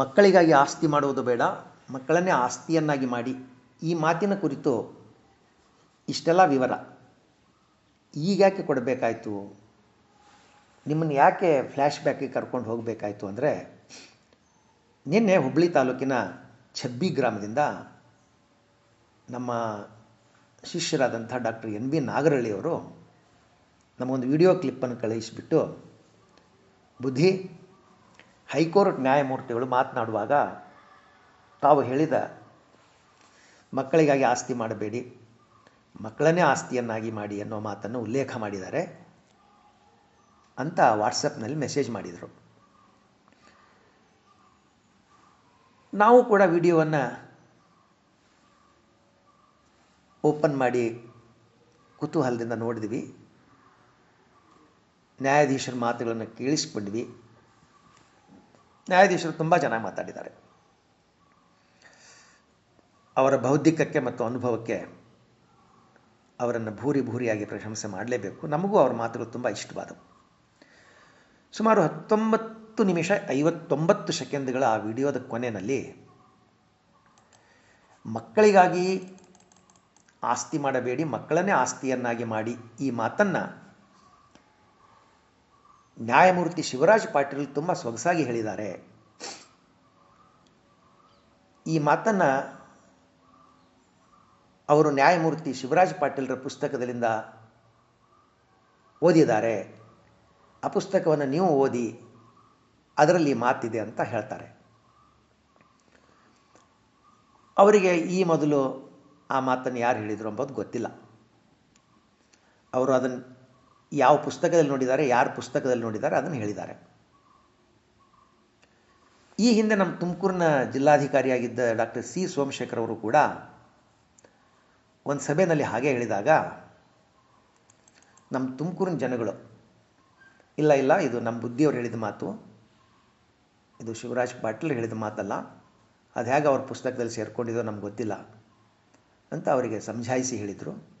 ಮಕ್ಕಳಿಗಾಗಿ ಆಸ್ತಿ ಮಾಡುವುದು ಬೇಡ, ಮಕ್ಕಳನ್ನೇ ಆಸ್ತಿಯನ್ನಾಗಿ ಮಾಡಿ. ಈ ಮಾತಿನ ಕುರಿತು ಇಷ್ಟೆಲ್ಲ ವಿವರ. ಈಗ್ಯಾಕೆ ಕೊಡಬೇಕಾಯಿತು? ನಿಮ್ಮನ್ನು ಯಾಕೆ ಫ್ಲ್ಯಾಶ್ ಬ್ಯಾಕಿಗೆ ಕರ್ಕೊಂಡು ಹೋಗಬೇಕಾಯಿತು ಅಂದರೆ, ನಿನ್ನೆ ಹುಬ್ಬಳ್ಳಿ ತಾಲೂಕಿನ ಛಬ್ಬಿ ಗ್ರಾಮದಿಂದ ನಮ್ಮ ಶಿಷ್ಯರಾದಂಥ ಡಾಕ್ಟರ್ ಎನ್ ಬಿ ನಾಗರಳ್ಳಿಯವರು ನಮಗೊಂದು ವಿಡಿಯೋ ಕ್ಲಿಪ್ಪನ್ನು ಕಳುಹಿಸಿಬಿಟ್ಟು, ಬುದ್ಧಿ ಹೈಕೋರ್ಟ್ ನ್ಯಾಯಮೂರ್ತಿಗಳು ಮಾತನಾಡುವಾಗ ತಾವು ಹೇಳಿದ, ಮಕ್ಕಳಿಗಾಗಿ ಆಸ್ತಿ ಮಾಡಬೇಡಿ, ಮಕ್ಕಳನ್ನೇ ಆಸ್ತಿಯನ್ನಾಗಿ ಮಾಡಿ ಅನ್ನೋ ಮಾತನ್ನು ಉಲ್ಲೇಖ ಮಾಡಿದ್ದಾರೆ ಅಂತ ವಾಟ್ಸಪ್ನಲ್ಲಿ ಮೆಸೇಜ್ ಮಾಡಿದರು. ನಾವು ಕೂಡ ವಿಡಿಯೋವನ್ನು ಓಪನ್ ಮಾಡಿ ಕುತೂಹಲದಿಂದ ನೋಡಿದ್ವಿ. ನ್ಯಾಯಾಧೀಶರ ಮಾತುಗಳನ್ನು ಕೇಳಿಸ್ಕೊಂಡ್ವಿ ನ್ಯಾಯಾಧೀಶರು ತುಂಬ ಚೆನ್ನಾಗಿ ಮಾತಾಡಿದ್ದಾರೆ. ಅವರ ಬೌದ್ಧಿಕಕ್ಕೆ ಮತ್ತು ಅನುಭವಕ್ಕೆ ಅವರನ್ನು ಭೂರಿ ಭೂರಿಯಾಗಿ ಪ್ರಶಂಸೆ ಮಾಡಲೇಬೇಕು. ನಮಗೂ ಅವರ ಮಾತುಗಳು ತುಂಬ ಇಷ್ಟವಾದವು. ಸುಮಾರು ಹತ್ತೊಂಬತ್ತು ನಿಮಿಷ ಐವತ್ತೊಂಬತ್ತು ಸೆಕೆಂಡ್ಗಳ ಆ ವಿಡಿಯೋದ ಕೊನೆಯಲ್ಲಿ ಮಕ್ಕಳಿಗಾಗಿ ಆಸ್ತಿ ಮಾಡಬೇಡಿ, ಮಕ್ಕಳನ್ನೇ ಆಸ್ತಿಯನ್ನಾಗಿ ಮಾಡಿ ಈ ಮಾತನ್ನು ನ್ಯಾಯಮೂರ್ತಿ ಶಿವರಾಜ್ ಪಾಟೀಲ್ ತುಂಬ ಸೊಗಸಾಗಿ ಹೇಳಿದ್ದಾರೆ. ಈ ಮಾತನ್ನು ಅವರು ನ್ಯಾಯಮೂರ್ತಿ ಶಿವರಾಜ್ ಪಾಟೀಲ್ರ ಪುಸ್ತಕದಲ್ಲಿಂದ ಓದಿದ್ದಾರೆ. ಆ ಪುಸ್ತಕವನ್ನು ನೀವು ಓದಿ ಅದರಲ್ಲಿ ಮಾತಿದೆ ಅಂತ ಹೇಳ್ತಾರೆ. ಅವರಿಗೆ ಈ ಮೊದಲು ಆ ಮಾತನ್ನು ಯಾರು ಹೇಳಿದರು ಅಂಬೋದು ಗೊತ್ತಿಲ್ಲ. ಅವರು ಅದನ್ನು ಯಾವ ಪುಸ್ತಕದಲ್ಲಿ ನೋಡಿದ್ದಾರೆ, ಯಾರು ಪುಸ್ತಕದಲ್ಲಿ ನೋಡಿದ್ದಾರೆ, ಅದನ್ನು ಹೇಳಿದ್ದಾರೆ. ಈ ಹಿಂದೆ ನಮ್ಮ ತುಮಕೂರಿನ ಜಿಲ್ಲಾಧಿಕಾರಿಯಾಗಿದ್ದ ಡಾಕ್ಟರ್ ಸಿ ಸೋಮಶೇಖರ್ ಅವರು ಕೂಡ ಒಂದು ಸಭೆಯಲ್ಲಿ ಹಾಗೆ ಹೇಳಿದಾಗ, ನಮ್ಮ ತುಮಕೂರಿನ ಜನಗಳು, ಇಲ್ಲ ಇಲ್ಲ, ಇದು ನಮ್ಮ ಬುದ್ಧಿಯವರು ಹೇಳಿದ ಮಾತು, ಇದು ಶಿವರಾಜ್ ಪಾಟೀಲ್ ಹೇಳಿದ ಮಾತಲ್ಲ ಅದು ಹೇಗೆ ಅವ್ರ ಪುಸ್ತಕದಲ್ಲಿ ಸೇರಿಕೊಂಡಿದ್ದೋ ನಮ್ಗೆ ಗೊತ್ತಿಲ್ಲ ಅಂತ ಅವರಿಗೆ ಸಮಜಾಯಿಸಿ ಹೇಳಿದರು.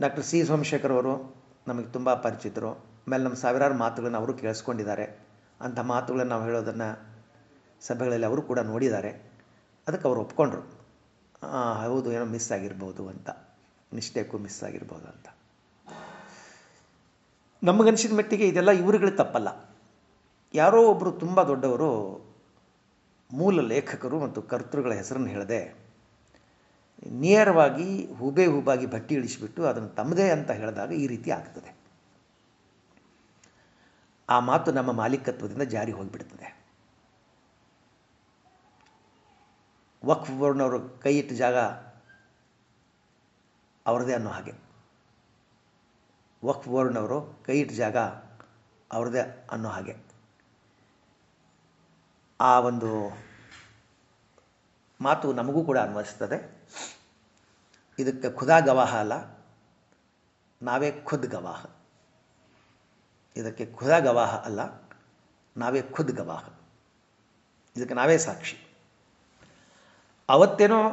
ಡಾಕ್ಟರ್ ಸಿ ಸೋಮಶೇಖರ್ ಅವರು ನಮಗೆ ತುಂಬ ಪರಿಚಿತರು. ಆಮೇಲೆ ನಮ್ಮ ಸಾವಿರಾರು ಮಾತುಗಳನ್ನು ಅವರು ಕೇಳಿಸ್ಕೊಂಡಿದ್ದಾರೆ. ಅಂಥ ಮಾತುಗಳನ್ನು ನಾವು ಹೇಳೋದನ್ನು ಸಭೆಗಳಲ್ಲಿ ಅವರು ಕೂಡ ನೋಡಿದ್ದಾರೆ. ಅದಕ್ಕೆ ಅವರು ಒಪ್ಕೊಂಡ್ರು. ಹೌದು, ಏನೋ ಮಿಸ್ ಆಗಿರ್ಬೋದು ಅಂತ. ಮಿಸ್ಟೇಕು ಮಿಸ್ ಆಗಿರ್ಬೋದು ಅಂತ. ನಮಗನ್ಸಿದ ಮಟ್ಟಿಗೆ ಇದೆಲ್ಲ ಇವರುಗಳು ತಪ್ಪಲ್ಲ. ಯಾರೋ ಒಬ್ಬರು ತುಂಬ ದೊಡ್ಡವರು, ಮೂಲ ಲೇಖಕರು ಮತ್ತು ಕರ್ತೃಗಳ ಹೆಸರನ್ನು ಹೇಳದೆ ನೇರವಾಗಿ ಹೂಬೆ ಹೂಬಾಗಿ ಭಟ್ಟಿ ಇಳಿಸಿಬಿಟ್ಟು ಅದನ್ನು ತಮ್ಮದೇ ಅಂತ ಹೇಳಿದಾಗ ಈ ರೀತಿ ಆಗ್ತದೆ. ಆ ಮಾತು ನಮ್ಮ ಮಾಲೀಕತ್ವದಿಂದ ಜಾರಿ ಹೋಗಿಬಿಡ್ತದೆ. ವಕ್ಫ್ ಬೋರ್ಡ್ನವರು ಕೈ ಇಟ್ಟ ಜಾಗ ಅವ್ರದ್ದೇ ಅನ್ನೋ ಹಾಗೆ. ವಕ್ಫ್ ಬೋರ್ಡ್ನವರು ಕೈ ಇಟ್ಟ ಜಾಗ ಅವ್ರದೇ ಅನ್ನೋ ಹಾಗೆ. ಆ ಒಂದು ಮಾತು ನಮಗೂ ಕೂಡ ಅನ್ವಯಿಸ್ತದೆ. ಇದಕ್ಕೆ ಖುದಾ ಗವಾಹ ಅಲ್ಲ, ನಾವೇ ಖುದ್ ಗವಾಹ. ಇದಕ್ಕೆ ಖುದಾ ಗವಾಹ ಅಲ್ಲ, ನಾವೇ ಖುದ್ ಗವಾಹ. ಇದಕ್ಕೆ ನಾವೇ ಸಾಕ್ಷಿ. ಅವತ್ತೇನೋ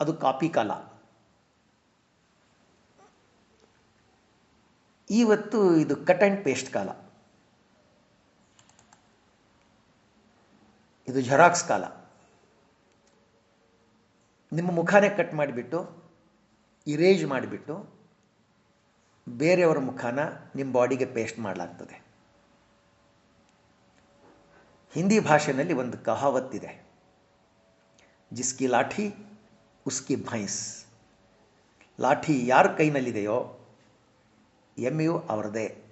ಅದು ಕಾಪಿ ಕಾಲ. ಇವತ್ತು ಇದು ಕಟ್ ಆ್ಯಂಡ್ ಪೇಸ್ಟ್ ಕಾಲ. ಇದು ಜೆರಾಕ್ಸ್ ಕಾಲ. ನಿಮ್ಮ ಮುಖಾನೇ ಕಟ್ ಮಾಡಿಬಿಟ್ಟು ಇರೇಜ್ ಮಾಡಿಬಿಟ್ಟು ಬೇರೆಯವರ ಮುಖಾನ ನಿಮ್ಮ ಬಾಡಿಗೆ ಪೇಸ್ಟ್ ಮಾಡಲಾಗ್ತದೆ. ಹಿಂದಿ ಭಾಷೆಯಲ್ಲಿ ಒಂದು ಕಹಾವತ್ತಿದೆ ಜಿಸ್ಕಿ ಲಾಠಿ, ಉಸ್ಕಿ ಭೈಂಸ್. ಲಾಠಿ ಯಾರ ಕೈನಲ್ಲಿದೆಯೋ ಎಮ್ಮೆಯು ಅವರದೇ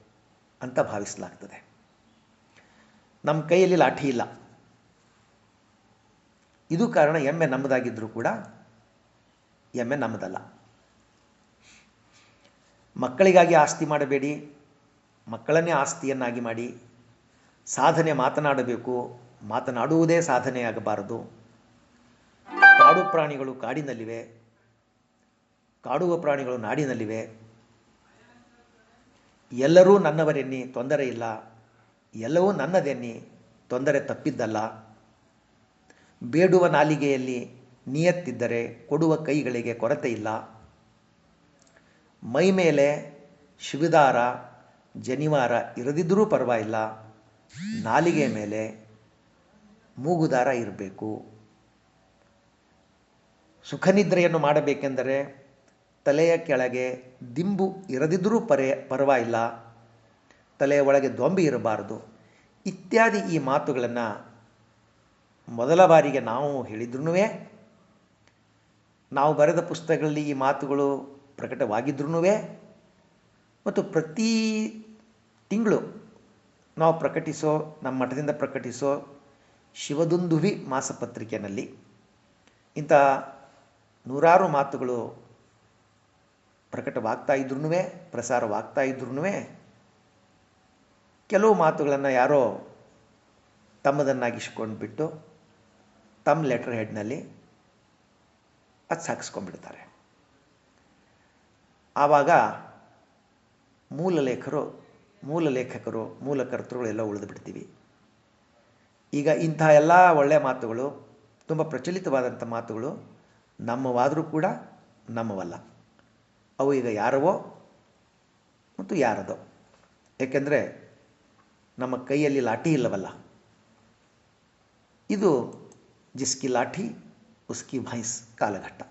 ಅಂತ ಭಾವಿಸಲಾಗ್ತದೆ. ನಮ್ಮ ಕೈಯಲ್ಲಿ ಲಾಠಿ ಇಲ್ಲ. ಇದು ಕಾರಣ ಎಮ್ಮೆ ನಮ್ಮದಾಗಿದ್ದರೂ ಕೂಡ ಎಮ್ಮೆ ನಮ್ಮದಲ್ಲ. ಮಕ್ಕಳಿಗಾಗಿ ಆಸ್ತಿ ಮಾಡಬೇಡಿ, ಮಕ್ಕಳನ್ನೇ ಆಸ್ತಿಯನ್ನಾಗಿ ಮಾಡಿ, ಸಾಧನೆ ಮಾತನಾಡಬೇಕು, ಮಾತನಾಡುವುದೇ ಸಾಧನೆಯಾಗಬಾರದು ಕಾಡು ಪ್ರಾಣಿಗಳು ಕಾಡಿನಲ್ಲಿವೆ, ಕಾಡುವ ಪ್ರಾಣಿಗಳು ನಾಡಿನಲ್ಲಿವೆ. ಎಲ್ಲರೂ ನನ್ನವರೆನ್ನಿ, ತೊಂದರೆ ಇಲ್ಲ. ಎಲ್ಲವೂ ನನ್ನದೆನ್ನಿ, ತೊಂದರೆ ತಪ್ಪಿದ್ದಲ್ಲ. ಬೇಡುವ ನಾಲಿಗೆಯಲ್ಲಿ ನಿಯತ್ತಿದ್ದರೆ ಕೊಡುವ ಕೈಗಳಿಗೆ ಕೊರತೆ ಇಲ್ಲ. ಮೈ ಮೇಲೆ ಶಿವಿದಾರ, ಜನಿವಾರ ಇರದಿದ್ದರೂ ಪರವಾಗಿಲ್ಲ. ನಾಲಿಗೆ ಮೇಲೆ ಮೂಗುದಾರ ಇರಬೇಕು. ಸುಖನಿದ್ರೆಯನ್ನು ಮಾಡಬೇಕೆಂದರೆ ತಲೆಯ ಕೆಳಗೆ ದಿಂಬು ಇರದಿದ್ದರೂ ಪರೇ, ಪರವಾಗಿಲ್ಲ. ತಲೆಯ ಒಳಗೆ ದೊಂಬಿ ಇರಬಾರದು. ಇತ್ಯಾದಿ ಈ ಮಾತುಗಳನ್ನು ಮೊದಲ ಬಾರಿಗೆ ನಾವು ಹೇಳಿದ್ರೂ ನಾವು ಬರೆದ ಪುಸ್ತಕಗಳಲ್ಲಿ ಈ ಮಾತುಗಳು ಪ್ರಕಟವಾಗಿದ್ರೂ ಮತ್ತು ಪ್ರತಿ ತಿಂಗಳು ನಾವು ಪ್ರಕಟಿಸೋ, ನಮ್ಮ ಮಠದಿಂದ ಪ್ರಕಟಿಸೋ ಶಿವದುಂದುವಿ ಮಾಸಪತ್ರಿಕೆಯಲ್ಲಿ ಇಂಥ ನೂರಾರು ಮಾತುಗಳು ಪ್ರಕಟವಾಗ್ತಾ ಇದ್ರೂ ಪ್ರಸಾರವಾಗ್ತಾ ಇದ್ರೂ ಕೆಲವು ಮಾತುಗಳನ್ನು ಯಾರೋ ತಮ್ಮದನ್ನಾಗಿಸ್ಕೊಂಡು ಬಿಟ್ಟು ತಮ್ಮ ಲೆಟರ್ ಹೆಡ್ನಲ್ಲಿ ಅದು ಸಾಕಿಸ್ಕೊಂಡ್ಬಿಡ್ತಾರೆ. ಆವಾಗ ಮೂಲ ಲೇಖರು ಮೂಲ ಲೇಖಕರು ಮೂಲ ಕರ್ತೃಗಳು ಎಲ್ಲ ಉಳಿದು ಬಿಡ್ತೀವಿ ಈಗ ಇಂಥ ಎಲ್ಲ ಒಳ್ಳೆಯ ಮಾತುಗಳು, ತುಂಬ ಪ್ರಚಲಿತವಾದಂಥ ಮಾತುಗಳು ನಮ್ಮವಾದರೂ ಕೂಡ ನಮ್ಮವಲ್ಲ. ಅವು ಈಗ ಯಾರವೋ ಮತ್ತು ಯಾರದೋ. ಏಕೆಂದರೆ ನಮ್ಮ ಕೈಯಲ್ಲಿ ಲಾಠಿ ಇಲ್ಲವಲ್ಲ. ಇದು ಜಿಸ್ಕಿ ಲಾಠಿ, ಉಸ್ಕಿ ಭೈಂಸ್ ಕಾಲಘಟ್ಟ.